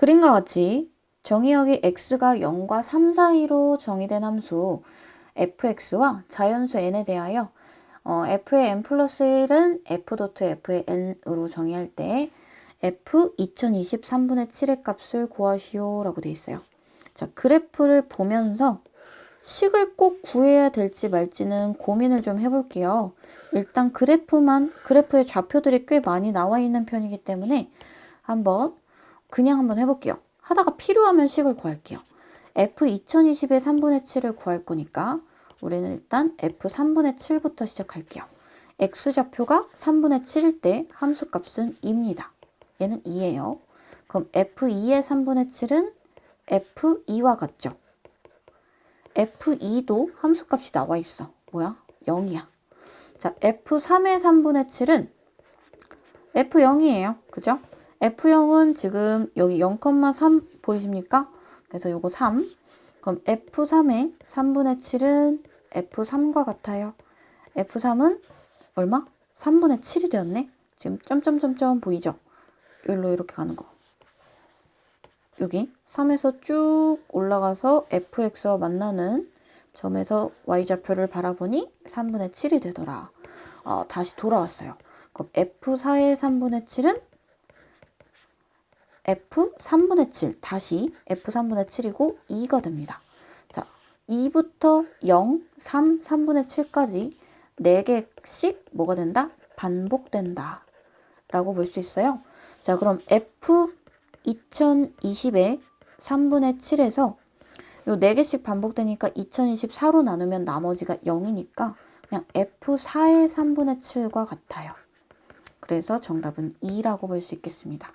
그림과 같이 정의역이 x가 0과 3 사이로 정의된 함수 fx와 자연수 n에 대하여 어, f의 n 플러스 1은 f 도트 f의 n으로 정의할 때 f 2023분의 7의 값을 구하시오 라고 되어 있어요. 자, 그래프를 보면서 식을 꼭 구해야 될지 말지는 고민을 좀 해볼게요. 일단 그래프만, 그래프의 좌표들이 꽤 많이 나와 있는 편이기 때문에 한번 그냥 한번 해볼게요. 하다가 필요하면 식을 구할게요. f 2020의 3분의 7을 구할 거니까 우리는 일단 f 3분의 7부터 시작할게요. x좌표가 3분의 7일 때 함수값은 2입니다. 얘는 2예요. 그럼 f2의 3분의 7은 f2와 같죠? f2도 함수값이 나와 있어. 뭐야? 0이야. 자, f3의 3분의 7은 f0이에요. 그죠? F0은 지금 여기 0,3 보이십니까? 그래서 요거 3. 그럼 f3의 3분의 7은 f3과 같아요. f3은 얼마? 3분의 7이 되었네. 지금 점점점점 보이죠? 여기로 이렇게 가는 거. 여기 3에서 쭉 올라가서 fx와 만나는 점에서 y좌표를 바라보니 3분의 7이 되더라. 어, 다시 돌아왔어요. 그럼 f4의 3분의 7은 f 3분의 7 다시 f 3분의 7이고 2가 됩니다. 자, 2부터 0, 3, 3분의 7까지 4개씩 뭐가 된다? 반복된다. 라고 볼 수 있어요. 자, 그럼 f 2020의 3분의 7에서 요 4개씩 반복되니까 2024로 나누면 나머지가 0이니까 그냥 f4의 3분의 7과 같아요. 그래서 정답은 2라고 볼 수 있겠습니다.